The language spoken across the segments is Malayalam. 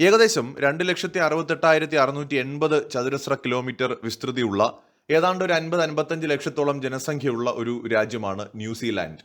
ഏകദേശം രണ്ട് ലക്ഷത്തി അറുപത്തെട്ടായിരത്തി അറുന്നൂറ്റി എൺപത് ചതുരശ്ര കിലോമീറ്റർ വിസ്തൃതിയുള്ള ഏതാണ്ട് ഒരു അൻപത് അൻപത്തഞ്ച് ലക്ഷത്തോളം ജനസംഖ്യയുള്ള ഒരു രാജ്യമാണ് ന്യൂസിലാൻഡ്.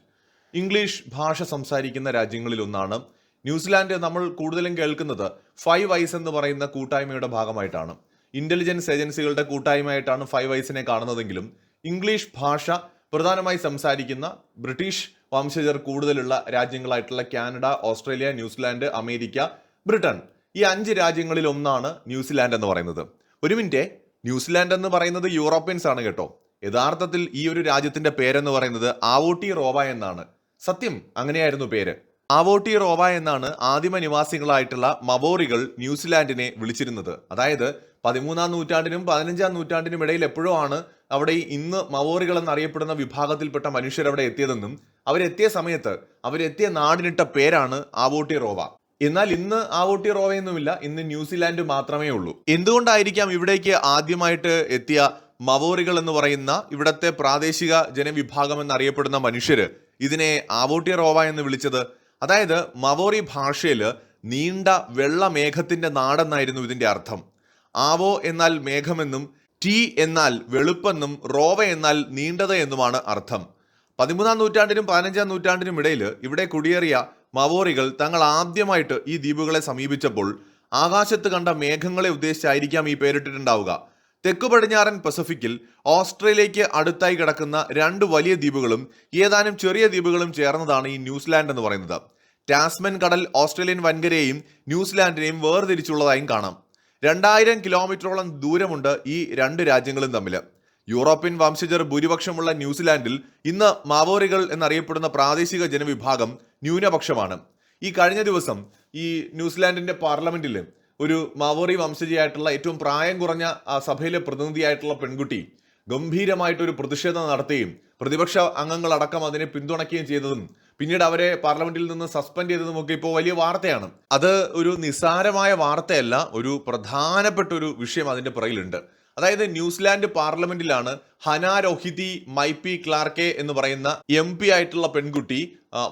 ഇംഗ്ലീഷ് ഭാഷ സംസാരിക്കുന്ന രാജ്യങ്ങളിലൊന്നാണ്. ന്യൂസിലാൻഡ് നമ്മൾ കൂടുതലും കേൾക്കുന്നത് ഫൈവ് ഐസ് എന്ന് പറയുന്ന കൂട്ടായ്മയുടെ ഭാഗമായിട്ടാണ്. ഇന്റലിജൻസ് ഏജൻസികളുടെ കൂട്ടായ്മയായിട്ടാണ് ഫൈവ് ഐസിനെ കാണുന്നതെങ്കിലും ഇംഗ്ലീഷ് ഭാഷ പ്രധാനമായി സംസാരിക്കുന്ന ബ്രിട്ടീഷ് വംശജർ കൂടുതലുള്ള രാജ്യങ്ങളായിട്ടുള്ള Canada Australia New Zealand America Britain ഈ അഞ്ച് രാജ്യങ്ങളിൽ ഒന്നാണ് ന്യൂസിലാൻഡ് എന്ന് പറയുന്നത്. ഒരു മിനിറ്റ്. ന്യൂസിലാൻഡ് എന്ന് പറയുന്നത് യൂറോപ്യൻസ് ആണ് കേട്ടോ. യഥാർത്ഥത്തിൽ ഈ ഒരു രാജ്യത്തിന്റെ പേരെന്ന് പറയുന്നത് ആവോട്ടി റോവ എന്നാണ്. സത്യം അങ്ങനെയായിരുന്നു പേര്. ആവോട്ടി റോവ എന്നാണ് ആദിമ നിവാസികളായിട്ടുള്ള മവോറികൾ ന്യൂസിലാൻഡിനെ വിളിച്ചിരുന്നത്. അതായത് പതിമൂന്നാം നൂറ്റാണ്ടിനും പതിനഞ്ചാം നൂറ്റാണ്ടിനും ഇടയിൽ എപ്പോഴോ ആണ് അവിടെ ഇന്ന് മവോറികൾ എന്നറിയപ്പെടുന്ന വിഭാഗത്തിൽപ്പെട്ട മനുഷ്യർ അവിടെ എത്തിയതെന്നും അവരെത്തിയ സമയത്ത് അവരെത്തിയ നാടിനിട്ട പേരാണ് ആവോട്ടി റോവ. എന്നാൽ ഇന്ന് ആവോട്ടി റോവയൊന്നുമില്ല ഇന്ന് ന്യൂസിലാൻഡ് മാത്രമേ ഉള്ളൂ. എന്തുകൊണ്ടായിരിക്കാം ഇവിടേക്ക് ആദ്യമായിട്ട് എത്തിയ മവോറികൾ എന്ന് പറയുന്ന ഇവിടത്തെ പ്രാദേശിക ജനവിഭാഗം എന്നറിയപ്പെടുന്ന മനുഷ്യര് ഇതിനെ ആവോട്ടി റോവ എന്ന് വിളിച്ചത്? അതായത് മവോറി ഭാഷയിൽ നീണ്ട വെള്ള മേഘത്തിന്റെ നാടെന്നായിരുന്നു ഇതിന്റെ അർത്ഥം. ആവോ എന്നാൽ മേഘമെന്നും ടി എന്നാൽ വെളുപ്പെന്നും റോവ എന്നാൽ നീണ്ടത് എന്നുമാണ് അർത്ഥം. പതിമൂന്നാം നൂറ്റാണ്ടിനും പതിനഞ്ചാം നൂറ്റാണ്ടിനും ഇടയിൽ ഇവിടെ കുടിയേറിയ മവോറികൾ തങ്ങൾ ആദ്യമായിട്ട് ഈ ദ്വീപുകളെ സമീപിച്ചപ്പോൾ ആകാശത്ത് കണ്ട മേഘങ്ങളെ ഉദ്ദേശിച്ചായിരിക്കാം ഈ പേരിട്ടിട്ടുണ്ടാവുക. തെക്കു പടിഞ്ഞാറൻ പസഫിക്കിൽ ഓസ്ട്രേലിയയ്ക്ക് അടുത്തായി കിടക്കുന്ന രണ്ട് വലിയ ദ്വീപുകളും ഏതാനും ചെറിയ ദ്വീപുകളും ചേർന്നതാണ് ഈ ന്യൂസിലാൻഡ് എന്ന് പറയുന്നത്. ടാസ്മൻ കടൽ ഓസ്ട്രേലിയൻ വൻകരയെയും ന്യൂസിലാൻഡിനെയും വേർതിരിച്ചുള്ളതായും കാണാം. രണ്ടായിരം കിലോമീറ്ററോളം ദൂരമുണ്ട് ഈ രണ്ട് രാജ്യങ്ങളും തമ്മിൽ യൂറോപ്യൻ വംശജർ ഭൂരിപക്ഷമുള്ള ന്യൂസിലാൻഡിൽ ഇന്ന് മാവോറികൾ എന്നറിയപ്പെടുന്ന പ്രാദേശിക ജനവിഭാഗം ന്യൂനപക്ഷമാണ്. ഈ കഴിഞ്ഞ ദിവസം ഈ ന്യൂസിലാൻഡിന്റെ പാർലമെന്റിൽ ഒരു മാവോറി വംശജയായിട്ടുള്ള ഏറ്റവും പ്രായം കുറഞ്ഞ സഭയിലെ പ്രതിനിധിയായിട്ടുള്ള പെൺകുട്ടി ഗംഭീരമായിട്ടൊരു പ്രതിഷേധം നടത്തുകയും പ്രതിപക്ഷ അംഗങ്ങളടക്കം അതിനെ പിന്തുണയ്ക്കുകയും ചെയ്തതും പിന്നീട് അവരെ പാർലമെന്റിൽ നിന്ന് സസ്പെൻഡ് ചെയ്തതുമൊക്കെ ഇപ്പോൾ വലിയ വാർത്തയാണ്. അത് ഒരു നിസ്സാരമായ വാർത്തയല്ല ഒരു പ്രധാനപ്പെട്ട ഒരു വിഷയം അതിന്റെ പുറകിലുണ്ട്. അതായത് ന്യൂസിലാൻഡ് പാർലമെന്റിലാണ് ഹന രോഹിതി മൈപി ക്ലാർക്കെ എന്ന് പറയുന്ന എം പി ആയിട്ടുള്ള പെൺകുട്ടി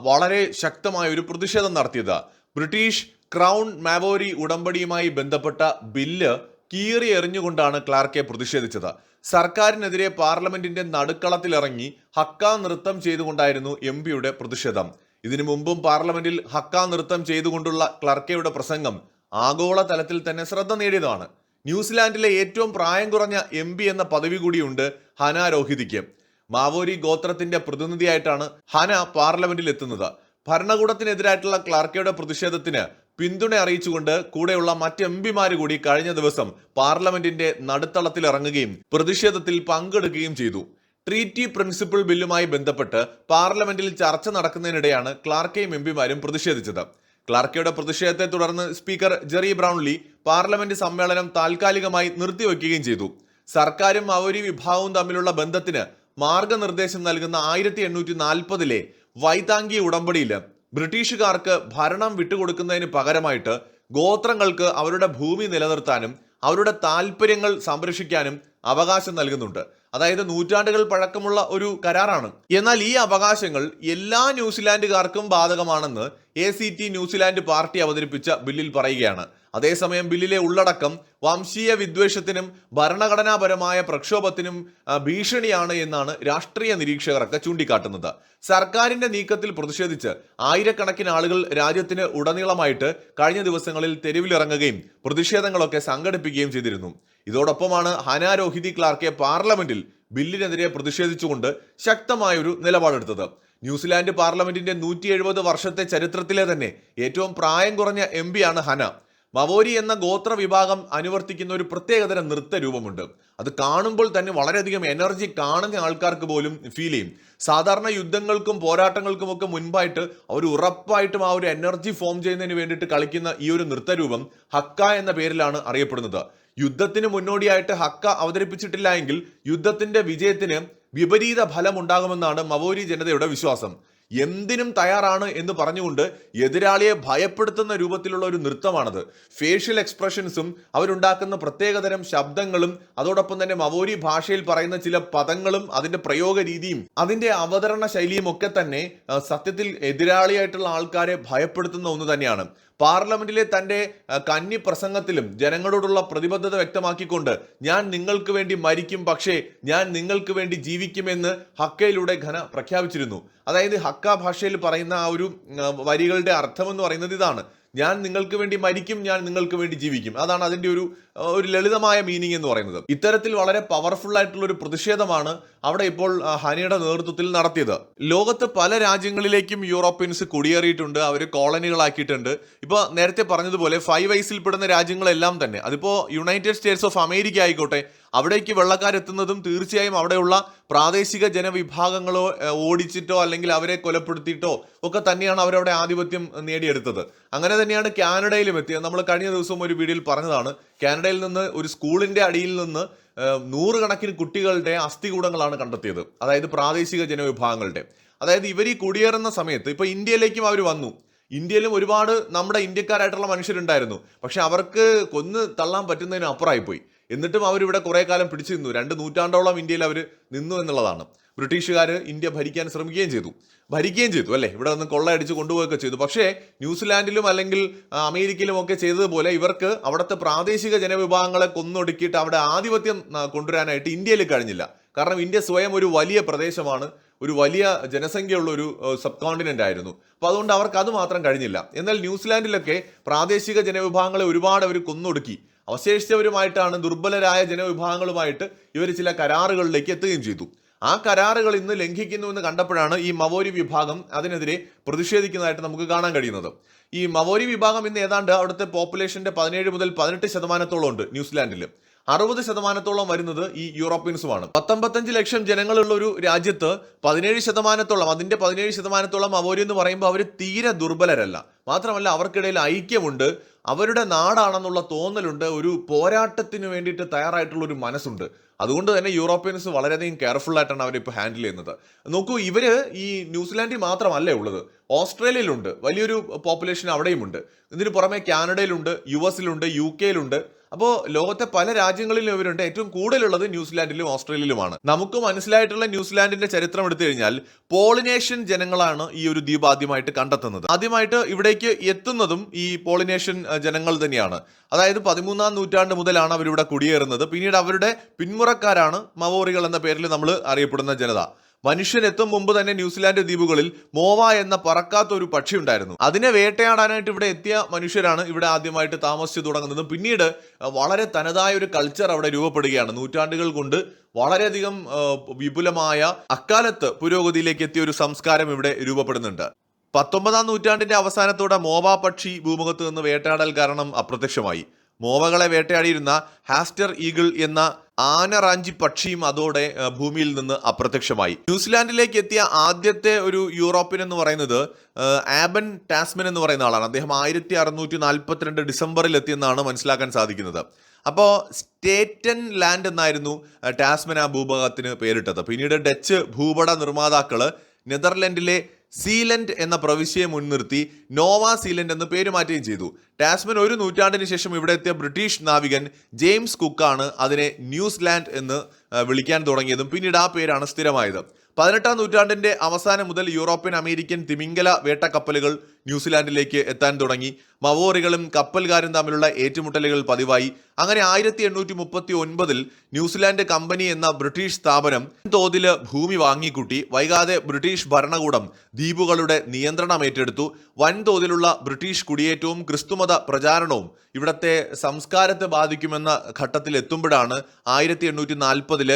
വളരെ ശക്തമായ ഒരു പ്രതിഷേധം നടത്തിയത്. ബ്രിട്ടീഷ് ക്രൗൺ മാവോരി ഉടമ്പടിയുമായി ബന്ധപ്പെട്ട ബില്ല് കീറി എറിഞ്ഞുകൊണ്ടാണ് ക്ലാർക്കെ പ്രതിഷേധിച്ചത്. സർക്കാരിനെതിരെ പാർലമെന്റിന്റെ നടുക്കളത്തിലിറങ്ങി ഹക്ക നൃത്തം ചെയ്തുകൊണ്ടായിരുന്നു എം പിയുടെ പ്രതിഷേധം. ഇതിനു മുമ്പും പാർലമെന്റിൽ ഹക്ക നൃത്തം ചെയ്തുകൊണ്ടുള്ള ക്ലർക്കയുടെ പ്രസംഗം ആഗോള തലത്തിൽ തന്നെ ശ്രദ്ധ നേടിയതാണ്. ന്യൂസിലാൻഡിലെ ഏറ്റവും പ്രായം കുറഞ്ഞ എം പി എന്ന പദവി കൂടിയുണ്ട് ഹന രോഹിതിക്ക്. മാവോരി ഗോത്രത്തിന്റെ പ്രതിനിധിയായിട്ടാണ് ഹന പാർലമെന്റിൽ എത്തുന്നത് ഭരണകൂടത്തിനെതിരായിട്ടുള്ള ക്ലാർക്കയുടെ പ്രതിഷേധത്തിന് പിന്തുണ അറിയിച്ചുകൊണ്ട് കൂടെയുള്ള മറ്റ് എം പിമാര് കൂടി കഴിഞ്ഞ ദിവസം പാർലമെന്റിന്റെ നടുത്തളത്തിൽ ഇറങ്ങുകയും പ്രതിഷേധത്തിൽ പങ്കെടുക്കുകയും ചെയ്തു. ട്രീറ്റി പ്രിൻസിപ്പിൾ ബില്ലുമായി ബന്ധപ്പെട്ട് പാർലമെന്റിൽ ചർച്ച നടക്കുന്നതിനിടെയാണ് ക്ലാർക്കയും എം പിമാരും പ്രതിഷേധിച്ചത്. ക്ലാർക്കയുടെ പ്രതിഷേധത്തെ തുടർന്ന് സ്പീക്കർ ജെറി ബ്രൗൺലി പാർലമെന്റ് സമ്മേളനം താൽക്കാലികമായി നിർത്തിവെക്കുകയും ചെയ്തു. സർക്കാരും അവരി വിഭാഗവും തമ്മിലുള്ള ബന്ധത്തിന് മാർഗനിർദ്ദേശം നൽകുന്ന ആയിരത്തി എണ്ണൂറ്റി നാൽപ്പതിലെ വൈതാംഗി ഉടമ്പടിയിൽ ബ്രിട്ടീഷുകാർക്ക് ഭരണം വിട്ടുകൊടുക്കുന്നതിന് പകരമായിട്ട് ഗോത്രങ്ങൾക്ക് അവരുടെ ഭൂമി നിലനിർത്താനും അവരുടെ താല്പര്യങ്ങൾ സംരക്ഷിക്കാനും അവകാശം നൽകുന്നുണ്ട്. അതായത് നൂറ്റാണ്ടുകൾ പഴക്കമുള്ള ഒരു കരാറാണ്. എന്നാൽ ഈ അവകാശങ്ങൾ എല്ലാ ന്യൂസിലാൻഡുകാർക്കും ബാധകമാണെന്ന് A C T New Zealand party അവതരിപ്പിച്ച ബില്ലിൽ പറയുകയാണ്. അതേസമയം ബില്ലിലെ ഉള്ളടക്കം വംശീയ വിദ്വേഷത്തിനും ഭരണഘടനാപരമായ പ്രക്ഷോഭത്തിനും ഭീഷണിയാണ് എന്നാണ് രാഷ്ട്രീയ നിരീക്ഷകരൊക്കെ ചൂണ്ടിക്കാട്ടുന്നത്. സർക്കാരിന്റെ നീക്കത്തിൽ പ്രതിഷേധിച്ച് ആയിരക്കണക്കിന് ആളുകൾ രാജ്യത്തിന് ഉടനീളമായിട്ട് കഴിഞ്ഞ ദിവസങ്ങളിൽ തെരുവിലിറങ്ങുകയും പ്രതിഷേധങ്ങളൊക്കെ സംഘടിപ്പിക്കുകയും ചെയ്തിരുന്നു. ഇതോടൊപ്പമാണ് ഹന രോഹിതി ക്ലാർക്കെ പാർലമെന്റിൽ ബില്ലിനെതിരെ പ്രതിഷേധിച്ചുകൊണ്ട് ശക്തമായൊരു നിലപാടെടുത്തത്. ന്യൂസിലാൻഡ് പാർലമെന്റിന്റെ നൂറ്റി എഴുപത് വർഷത്തെ ചരിത്രത്തിലെ തന്നെ ഏറ്റവും പ്രായം കുറഞ്ഞ എം പിയാണ് ഹന. മവോരി എന്ന ഗോത്ര വിഭാഗം അനുവർത്തിക്കുന്ന ഒരു പ്രത്യേകതരം നൃത്ത രൂപമുണ്ട്. അത് കാണുമ്പോൾ തന്നെ വളരെയധികം എനർജി കാണുന്ന ആൾക്കാർക്ക് പോലും ഫീൽ ചെയ്യും. സാധാരണ യുദ്ധങ്ങൾക്കും പോരാട്ടങ്ങൾക്കും ഒക്കെ മുൻപായിട്ട് അവർ ഉറപ്പായിട്ടും ആ ഒരു എനർജി ഫോം ചെയ്യുന്നതിന് വേണ്ടിയിട്ട് കളിക്കുന്ന ഈ ഒരു നൃത്തരൂപം ഹക്ക എന്ന പേരിലാണ് അറിയപ്പെടുന്നത്. യുദ്ധത്തിന് മുന്നോടിയായിട്ട് ഹക്ക അവതരിപ്പിച്ചിട്ടില്ല എങ്കിൽ യുദ്ധത്തിന്റെ വിജയത്തിന് വിപരീത ഫലം ഉണ്ടാകുമെന്നാണ് മവോരി ജനതയുടെ വിശ്വാസം. എന്തിനും തയ്യാറാണ് എന്ന് പറഞ്ഞുകൊണ്ട് എതിരാളിയെ ഭയപ്പെടുത്തുന്ന രൂപത്തിലുള്ള ഒരു നൃത്തമാണത്. ഫേഷ്യൽ എക്സ്പ്രഷൻസും അവരുണ്ടാക്കുന്ന പ്രത്യേകതരം ശബ്ദങ്ങളും അതോടൊപ്പം തന്നെ മവോരി ഭാഷയിൽ പറയുന്ന ചില പദങ്ങളും അതിന്റെ പ്രയോഗ രീതിയും അതിന്റെ അവതരണ ശൈലിയും ഒക്കെ തന്നെ സത്യത്തിൽ എതിരാളിയായിട്ടുള്ള ആൾക്കാരെ ഭയപ്പെടുത്തുന്ന ഒന്ന് തന്നെയാണ്. പാർലമെന്റിലെ തന്റെ കന്നി പ്രസംഗത്തിലും ജനങ്ങളോടുള്ള പ്രതിബദ്ധത വ്യക്തമാക്കിക്കൊണ്ട് ഞാൻ നിങ്ങൾക്ക് വേണ്ടി മരിക്കും പക്ഷേ ഞാൻ നിങ്ങൾക്ക് വേണ്ടി ജീവിക്കുമെന്ന് ഹക്കയിലൂടെ ഘന പ്രഖ്യാപിച്ചിരുന്നു. അതായത് ഹക്ക ഭാഷയിൽ പറയുന്ന ആ ഒരു വരികളുടെ അർത്ഥമെന്ന് പറയുന്നത് ഇതാണ്. ഞാൻ നിങ്ങൾക്ക് വേണ്ടി മരിക്കും ഞാൻ നിങ്ങൾക്ക് വേണ്ടി ജീവിക്കും. അതാണ് അതിന്റെ ഒരു ഒരു ലളിതമായ മീനിങ് എന്ന് പറയുന്നത്. ഇത്തരത്തിൽ വളരെ പവർഫുൾ ആയിട്ടുള്ള ഒരു പ്രതിഷേധമാണ് അവിടെ ഇപ്പോൾ ഹനിയുടെ നേതൃത്വത്തിൽ നടത്തിയത്. ലോകത്ത് പല രാജ്യങ്ങളിലേക്കും യൂറോപ്യൻസ് കുടിയേറിയിട്ടുണ്ട് അവർ കോളനികളാക്കിയിട്ടുണ്ട്. ഇപ്പോൾ നേരത്തെ പറഞ്ഞതുപോലെ ഫൈവ് ഐസിൽ പെടുന്ന രാജ്യങ്ങളെല്ലാം തന്നെ. അതിപ്പോ യുണൈറ്റഡ് സ്റ്റേറ്റ്സ് ഓഫ് അമേരിക്ക ആയിക്കോട്ടെ അവിടേക്ക് വെള്ളക്കാരെത്തുന്നതും തീർച്ചയായും അവിടെയുള്ള പ്രാദേശിക ജനവിഭാഗങ്ങളോ ഓടിച്ചിട്ടോ അല്ലെങ്കിൽ അവരെ കൊലപ്പെടുത്തിയിട്ടോ ഒക്കെ തന്നെയാണ് അവരവിടെ ആധിപത്യം നേടിയെടുത്തത്. അങ്ങനെ തന്നെയാണ് കാനഡയിലും എത്തിയത്. നമ്മൾ കഴിഞ്ഞ ദിവസം ഒരു വീഡിയോയിൽ പറഞ്ഞതാണ് കാനഡയിൽ നിന്ന് ഒരു സ്കൂളിന്റെ അടിയിൽ നിന്ന് നൂറുകണക്കിന് കുട്ടികളുടെ അസ്ഥികൂടങ്ങളാണ് കണ്ടെത്തിയത്. അതായത് പ്രാദേശിക ജനവിഭാഗങ്ങളുടെ. അതായത് ഇവർ ഈ കുടിയേറുന്ന സമയത്ത് ഇപ്പൊ ഇന്ത്യയിലേക്കും അവർ വന്നു. ഇന്ത്യയിലും ഒരുപാട് നമ്മുടെ ഇന്ത്യക്കാരായിട്ടുള്ള മനുഷ്യരുണ്ടായിരുന്നു. പക്ഷെ അവർക്ക് കൊന്ന് തള്ളാൻ പറ്റുന്നതിന് അപ്പുറമായിപ്പോയി. എന്നിട്ടും അവരിവിടെ കുറെ കാലം പിടിച്ചു നിന്നു രണ്ട് നൂറ്റാണ്ടോളം ഇന്ത്യയിൽ അവർ നിന്നു എന്നുള്ളതാണ്. ബ്രിട്ടീഷുകാർ ഇന്ത്യ ഭരിക്കാൻ ശ്രമിക്കുകയും ചെയ്തു. ഭരിക്കുകയും ചെയ്തു അല്ലേ? ഇവിടെ നിന്ന് കൊള്ളയടിച്ച് കൊണ്ടുപോവുകയൊക്കെ ചെയ്തു. പക്ഷേ ന്യൂസിലാൻഡിലും അല്ലെങ്കിൽ അമേരിക്കയിലും ഒക്കെ ചെയ്തതുപോലെ ഇവർക്ക് അവിടുത്തെ പ്രാദേശിക ജനവിഭാഗങ്ങളെ കൊന്നൊടുക്കിയിട്ട് അവിടെ ആധിപത്യം കൊണ്ടുവരാനായിട്ട് ഇന്ത്യയിൽ കഴിഞ്ഞില്ല. കാരണം ഇന്ത്യ സ്വയം ഒരു വലിയ പ്രദേശമാണ്. ഒരു വലിയ ജനസംഖ്യയുള്ള ഒരു സബ് കോണ്ടിനെന്റ് ആയിരുന്നു. അപ്പോൾ അതുകൊണ്ട് അവർക്ക് അത് മാത്രം കഴിഞ്ഞില്ല. എന്നാൽ ന്യൂസിലാൻഡിലൊക്കെ പ്രാദേശിക ജനവിഭാഗങ്ങളെ ഒരുപാട് അവർ കൊന്നൊടുക്കി. അവശേഷിച്ചവരുമായിട്ടാണ് ദുർബലരായ ജനവിഭാഗങ്ങളുമായിട്ട് ഇവർ ചില കരാറുകളിലേക്ക് എത്തുകയും ചെയ്തു. ആ കരാറുകൾ ഇന്ന് ലംഘിക്കുന്നുവെന്ന് കണ്ടപ്പോഴാണ് ഈ മവോരി വിഭാഗം അതിനെതിരെ പ്രതിഷേധിക്കുന്നതായിട്ട് നമുക്ക് കാണാൻ കഴിയുന്നത്. ഈ മവോരി വിഭാഗം ഇന്ന് ഏതാണ്ട് അവിടുത്തെ പോപ്പുലേഷന്റെ പതിനേഴ് മുതൽ പതിനെട്ട് ശതമാനത്തോളം ഉണ്ട് ന്യൂസിലാൻഡിൽ അറുപത് ശതമാനത്തോളം വരുന്നത് ഈ യൂറോപ്യൻസുമാണ്. പത്തൊമ്പത്തഞ്ച് ലക്ഷം ജനങ്ങളുള്ള ഒരു രാജ്യത്ത് പതിനേഴ് ശതമാനത്തോളം അതിന്റെ പതിനേഴ് ശതമാനത്തോളം അവരി എന്ന് പറയുമ്പോൾ അവർ തീരെ ദുർബലരല്ല. മാത്രമല്ല അവർക്കിടയിൽ ഐക്യമുണ്ട് അവരുടെ നാടാണെന്നുള്ള തോന്നലുണ്ട് ഒരു പോരാട്ടത്തിന് വേണ്ടിയിട്ട് തയ്യാറായിട്ടുള്ള ഒരു മനസ്സുണ്ട്. അതുകൊണ്ട് തന്നെ യൂറോപ്യൻസ് വളരെയധികം കെയർഫുൾ ആയിട്ടാണ് അവർ ഇപ്പോൾ ഹാൻഡിൽ ചെയ്യുന്നത്. നോക്കൂ ഇവർ ഈ ന്യൂസിലാൻഡിൽ മാത്രമല്ലേ ഉള്ളത്. ഓസ്ട്രേലിയയിലുണ്ട്. വലിയൊരു പോപ്പുലേഷൻ അവിടെയുമുണ്ട്. ഇതിന് പുറമെ കാനഡയിലുണ്ട് യു എസിലുണ്ട് യു കെയിലുണ്ട്. അപ്പോൾ ലോകത്തെ പല രാജ്യങ്ങളിലും ഇവരുണ്ട്. ഏറ്റവും കൂടുതലുള്ളത് ന്യൂസിലാൻഡിലും ഓസ്ട്രേലിയയിലുമാണ്. നമുക്ക് മനസ്സിലായിട്ടുള്ള ന്യൂസിലാൻഡിന്റെ ചരിത്രം എടുത്തു കഴിഞ്ഞാൽ പോളിനേഷ്യൻ ജനങ്ങളാണ് ഈ ഒരു ദ്വീപ് ആദ്യമായിട്ട് കണ്ടെത്തുന്നത്. ആദ്യമായിട്ട് ഇവിടേക്ക് എത്തുന്നതും ഈ പോളിനേഷ്യൻ ജനങ്ങൾ തന്നെയാണ്. അതായത് പതിമൂന്നാം നൂറ്റാണ്ട് മുതലാണ് അവരിവിടെ കുടിയേറുന്നത്. പിന്നീട് അവരുടെ പിന്മുറക്കാരാണ് മവോറികൾ എന്ന പേരിൽ നമ്മൾ അറിയപ്പെടുന്ന ജനത. മനുഷ്യൻ എത്തും മുമ്പ് തന്നെ ന്യൂസിലാൻഡ് ദ്വീപുകളിൽ മോവ എന്ന പറക്കാത്ത ഒരു പക്ഷി ഉണ്ടായിരുന്നു. അതിനെ വേട്ടയാടാനായിട്ട് ഇവിടെ എത്തിയ മനുഷ്യരാണ് ഇവിടെ ആദ്യമായിട്ട് താമസിച്ചു തുടങ്ങുന്നത് പിന്നീട് വളരെ തനതായ ഒരു കൾച്ചർ അവിടെ രൂപപ്പെടുകയാണ്. നൂറ്റാണ്ടുകൾ കൊണ്ട് വളരെയധികം വിപുലമായ അക്കാലത്ത് പുരോഗതിയിലേക്ക് എത്തിയ ഒരു സംസ്കാരം ഇവിടെ രൂപപ്പെടുന്നുണ്ട്. പത്തൊമ്പതാം നൂറ്റാണ്ടിന്റെ അവസാനത്തോടെ മോവ പക്ഷി ഭൂമുഖത്ത് നിന്ന് വേട്ടയാടൽ കാരണം അപ്രത്യക്ഷമായി. മോവകളെ വേട്ടയാടിയിരുന്ന ഹാസ്റ്റർ ഈഗിൾ എന്ന ആനറാഞ്ചി പക്ഷിയും അതോടെ ഭൂമിയിൽ നിന്ന് അപ്രത്യക്ഷമായി. ന്യൂസിലാൻഡിലേക്ക് എത്തിയ ആദ്യത്തെ ഒരു യൂറോപ്യൻ എന്ന് പറയുന്നത് ആബൻ ടാസ്മൻ എന്ന് പറയുന്ന ആളാണ്. അദ്ദേഹം ആയിരത്തി അറുന്നൂറ്റി നാൽപ്പത്തിരണ്ട് ഡിസംബറിൽ എത്തിയെന്നാണ് മനസ്സിലാക്കാൻ സാധിക്കുന്നത്. അപ്പോൾ സ്റ്റേറ്റൻ ലാൻഡ് എന്നായിരുന്നു ടാസ്മൻ ആ ഭൂഭാഗത്തിന് പേരിട്ടത്. പിന്നീട് ഡച്ച് ഭൂപട നിർമ്മാതാക്കൾ നെതർലൻഡിലെ സീലൻഡ് എന്ന പ്രവിശ്യയെ മുൻനിർത്തി നോവ സീലൻഡ് എന്ന് പേര് മാറ്റുകയും ചെയ്തു. ടാസ്മൻ ഒരു നൂറ്റാണ്ടിന് ശേഷം ഇവിടെ എത്തിയ ബ്രിട്ടീഷ് നാവികൻ ജെയിംസ് കുക്കാണ് അതിനെ ന്യൂസിലാൻഡ് എന്ന് വിളിക്കാൻ തുടങ്ങിയതും പിന്നീട് ആ പേരാണ് സ്ഥിരമായത്. പതിനെട്ടാം നൂറ്റാണ്ടിന്റെ അവസാനം മുതൽ യൂറോപ്യൻ അമേരിക്കൻ തിമിംഗല വേട്ടക്കപ്പലുകൾ ന്യൂസിലാൻഡിലേക്ക് എത്താൻ തുടങ്ങി. മവോറികളും കപ്പൽകാരും തമ്മിലുള്ള ഏറ്റുമുട്ടലുകൾ പതിവായി. അങ്ങനെ ആയിരത്തി എണ്ണൂറ്റി മുപ്പത്തി ഒൻപതിൽ ന്യൂസിലാൻഡ് കമ്പനി എന്ന ബ്രിട്ടീഷ് സ്ഥാപനം തോതിൽ ഭൂമി വാങ്ങിക്കൂട്ടി. വൈകാതെ ബ്രിട്ടീഷ് ഭരണകൂടം ദ്വീപുകളുടെ നിയന്ത്രണം ഏറ്റെടുത്തു. വൻതോതിലുള്ള ബ്രിട്ടീഷ് കുടിയേറ്റവും ക്രിസ്തുമത പ്രചാരണവും ഇവിടത്തെ സംസ്കാരത്തെ ബാധിക്കുമെന്ന ഘട്ടത്തിൽ എത്തുമ്പോഴാണ് ആയിരത്തി എണ്ണൂറ്റി നാൽപ്പതിൽ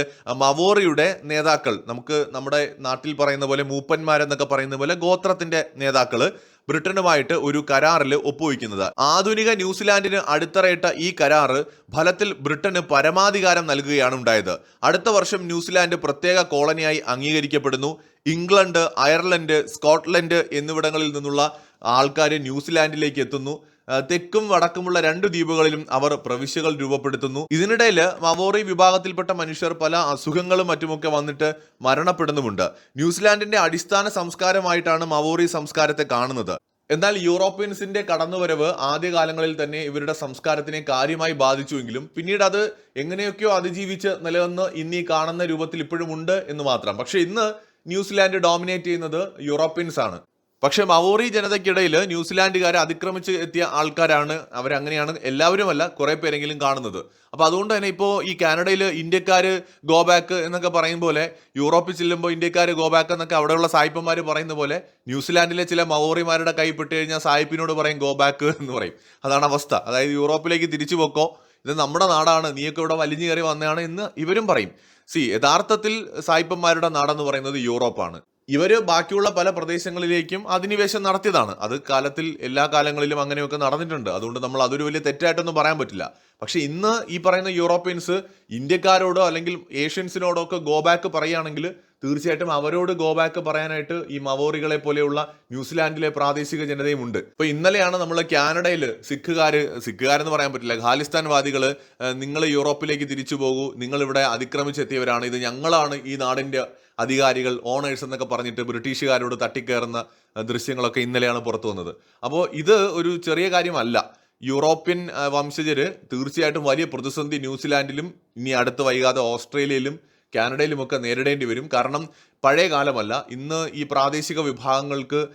മവോറിയുടെ നേതാക്കൾ നമുക്ക് നമ്മുടെ നാട്ടിൽ പറയുന്ന പോലെ മൂപ്പന്മാരെന്നൊക്കെ പറയുന്ന പോലെ ഗോത്രത്തിന്റെ നേതാക്കൾ ബ്രിട്ടനുമായിട്ട് ഒരു കരാറിൽ ഒപ്പുവയ്ക്കുന്നത്. ആധുനിക ന്യൂസിലാൻഡിന് അടിത്തറയിട്ട ഈ കരാറ് ഫലത്തിൽ ബ്രിട്ടന് പരമാധികാരം നൽകുകയാണ് ഉണ്ടായത്. അടുത്ത വർഷം ന്യൂസിലാൻഡ് പ്രത്യേക കോളനിയായി അംഗീകരിക്കപ്പെടുന്നു. ഇംഗ്ലണ്ട് അയർലൻഡ് സ്കോട്ട്ലൻഡ് എന്നിവിടങ്ങളിൽ നിന്നുള്ള ആൾക്കാർ ന്യൂസിലാൻഡിലേക്ക് എത്തുന്നു. തെക്കും വടക്കുമുള്ള രണ്ട് ദ്വീപുകളിലും അവർ പ്രവിശ്യകൾ രൂപപ്പെടുത്തുന്നു. ഇതിനിടയിൽ മവോറി വിഭാഗത്തിൽപ്പെട്ട മനുഷ്യർ പല അസുഖങ്ങളും മറ്റുമൊക്കെ വന്നിട്ട് മരണപ്പെടുന്നുമുണ്ട്. ന്യൂസിലാൻഡിന്റെ അടിസ്ഥാന സംസ്കാരമായിട്ടാണ് മവോറി സംസ്കാരത്തെ കാണുന്നത്. എന്നാൽ യൂറോപ്യൻസിന്റെ കടന്നുവരവ് ആദ്യകാലങ്ങളിൽ തന്നെ ഇവരുടെ സംസ്കാരത്തിനെ കാര്യമായി ബാധിച്ചുവെങ്കിലും പിന്നീട് അത് എങ്ങനെയൊക്കെയോ അതിജീവിച്ച് നിലനിന്ന് ഇന്നീ കാണുന്ന രൂപത്തിൽ ഇപ്പോഴും ഉണ്ട് എന്ന് മാത്രം. പക്ഷെ ഇന്ന് ന്യൂസിലാൻഡ് ഡോമിനേറ്റ് ചെയ്യുന്നത് യൂറോപ്യൻസ് ആണ് പക്ഷെ മവോറി ജനതയ്ക്കിടയിൽ ന്യൂസിലാൻഡുകാരെ അതിക്രമിച്ച് എത്തിയ ആൾക്കാരാണ് അവരങ്ങനെയാണ് എല്ലാവരുമല്ല കുറേ പേരെങ്കിലും കാണുന്നത്. അപ്പോൾ അതുകൊണ്ട് തന്നെ ഇപ്പോൾ ഈ കാനഡയിൽ ഇന്ത്യക്കാർ ഗോ ബാക്ക് എന്നൊക്കെ പറയും പോലെ യൂറോപ്പിൽ ചെല്ലുമ്പോൾ ഇന്ത്യക്കാർ ഗോ ബാക്ക് എന്നൊക്കെ അവിടെയുള്ള സായിപ്പന്മാർ പറയുന്ന പോലെ ന്യൂസിലാൻഡിലെ ചില മവോറിമാരുടെ കൈപ്പെട്ട് പെട്ട് കഴിഞ്ഞാൽ സായിപ്പിനോട് പറയും ഗോ ബാക്ക് എന്ന് പറയും. അതാണ് അവസ്ഥ. അതായത് യൂറോപ്പിലേക്ക് തിരിച്ചു പോക്കോ ഇത് നമ്മുടെ നാടാണ് നീയൊക്കെ ഇവിടെ വലിഞ്ഞു കയറി വന്നതാണ് എന്ന് ഇവരും പറയും. സി യഥാർത്ഥത്തിൽ സായിപ്പന്മാരുടെ നാടെന്ന് പറയുന്നത് യൂറോപ്പാണ്. ഇവർ ബാക്കിയുള്ള പല പ്രദേശങ്ങളിലേക്കും അധിനിവേശം നടത്തിയതാണ്. അത് കാലത്തിൽ എല്ലാ കാലങ്ങളിലും അങ്ങനെയൊക്കെ നടന്നിട്ടുണ്ട്. അതുകൊണ്ട് നമ്മൾ അതൊരു വലിയ തെറ്റായിട്ടൊന്നും പറയാൻ പറ്റില്ല. പക്ഷെ ഇന്ന് ഈ പറയുന്ന യൂറോപ്യൻസ് ഇന്ത്യക്കാരോടോ അല്ലെങ്കിൽ ഏഷ്യൻസിനോടോ ഒക്കെ ഗോ ബാക്ക് പറയുകയാണെങ്കിൽ തീർച്ചയായിട്ടും അവരോട് ഗോ ബാക്ക് പറയാനായിട്ട് ഈ മവോറികളെ പോലെയുള്ള ന്യൂസിലാൻഡിലെ പ്രാദേശിക ജനതയും ഉണ്ട്. ഇപ്പൊ ഇന്നലെയാണ് നമ്മൾ കാനഡയിൽ സിഖുകാർ സിഖുകാരെന്ന് പറയാൻ പറ്റില്ല. ഖാലിസ്ഥാൻ വാദികൾ നിങ്ങൾ യൂറോപ്പിലേക്ക് തിരിച്ചു പോകൂ. നിങ്ങൾ ഇവിടെ അതിക്രമിച്ചെത്തിയവരാണ്. ഇത് ഞങ്ങളാണ് ഈ നാടിന്റെ അധികാരികൾ ഓണേഴ്സ് എന്നൊക്കെ പറഞ്ഞിട്ട് ബ്രിട്ടീഷുകാരോട് തട്ടിക്കയറുന്ന ദൃശ്യങ്ങളൊക്കെ ഇന്നലെയാണ് പുറത്തു വന്നത്. അപ്പോൾ ഇത് ഒരു ചെറിയ കാര്യമല്ല. യൂറോപ്യൻ വംശജര് തീർച്ചയായിട്ടും വലിയ പ്രതിസന്ധി ന്യൂസിലാൻഡിലും ഇനി അടുത്ത് വൈകാതെ ഓസ്ട്രേലിയയിലും കാനഡയിലുമൊക്കെ നേരിടേണ്ടി വരും. കാരണം പഴയ കാലമല്ല. ഇന്ന് ഈ പ്രാദേശിക വിഭാഗങ്ങൾക്ക്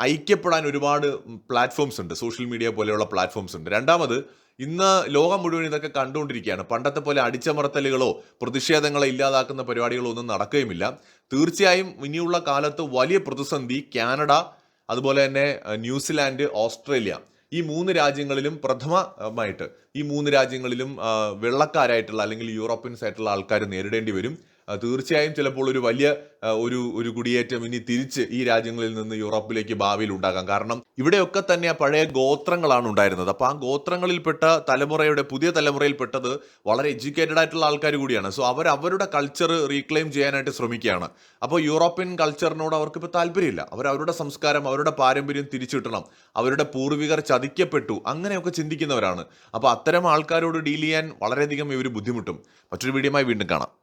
ഐക്യപ്പെടാൻ ഒരുപാട് പ്ലാറ്റ്ഫോംസ് ഉണ്ട്. സോഷ്യൽ മീഡിയ പോലെയുള്ള പ്ലാറ്റ്ഫോംസ് ഉണ്ട്. രണ്ടാമത് ഇന്ന് ലോകം മുഴുവൻ ഇതൊക്കെ കണ്ടുകൊണ്ടിരിക്കുകയാണ്. പണ്ടത്തെ പോലെ അടിച്ചമർത്തലുകളോ പ്രതിഷേധങ്ങളോ ഇല്ലാതാക്കുന്ന പരിപാടികളോ ഒന്നും നടക്കുകയുമില്ല. തീർച്ചയായും ഇനിയുള്ള കാലത്ത് വലിയ പ്രതിസന്ധി കാനഡ അതുപോലെ തന്നെ ന്യൂസിലാൻഡ് ഓസ്ട്രേലിയ ഈ മൂന്ന് രാജ്യങ്ങളിലും പ്രഥമമായിട്ട് ഈ മൂന്ന് രാജ്യങ്ങളിലും വെള്ളക്കാരായിട്ടുള്ള അല്ലെങ്കിൽ യൂറോപ്യൻസ് ആയിട്ടുള്ള ആൾക്കാർ നേരിടേണ്ടി വരും. തീർച്ചയായും ചിലപ്പോൾ ഒരു വലിയ ഒരു ഒരു കുടിയേറ്റം ഇനി തിരിച്ച് ഈ രാജ്യങ്ങളിൽ നിന്ന് യൂറോപ്പിലേക്ക് ഭാവിയിൽ ഉണ്ടാകാം. കാരണം ഇവിടെയൊക്കെ തന്നെ ആ പഴയ ഗോത്രങ്ങളാണ് ഉണ്ടായിരുന്നത്. അപ്പോൾ ആ ഗോത്രങ്ങളിൽപ്പെട്ട തലമുറയുടെ പുതിയ തലമുറയിൽപ്പെട്ടത് വളരെ എഡ്യൂക്കേറ്റഡ് ആയിട്ടുള്ള ആൾക്കാർ കൂടിയാണ്. സോ അവർ അവരുടെ കൾച്ചർ റീക്ലെയിം ചെയ്യാനായിട്ട് ശ്രമിക്കുകയാണ്. അപ്പോൾ യൂറോപ്യൻ കൾച്ചറിനോട് അവർക്ക് ഇപ്പോൾ താല്പര്യമില്ല. അവർ അവരുടെ സംസ്കാരം അവരുടെ പാരമ്പര്യം തിരിച്ചു കിട്ടണം അവരുടെ പൂർവികർ ചതിക്കപ്പെട്ടു. അങ്ങനെയൊക്കെ ചിന്തിക്കുന്നവരാണ്. അപ്പോൾ അത്തരം ആൾക്കാരോട് ഡീൽ ചെയ്യാൻ വളരെയധികം ഇവർ ബുദ്ധിമുട്ടും. മറ്റൊരു വീഡിയോമായി വീണ്ടും കാണാം.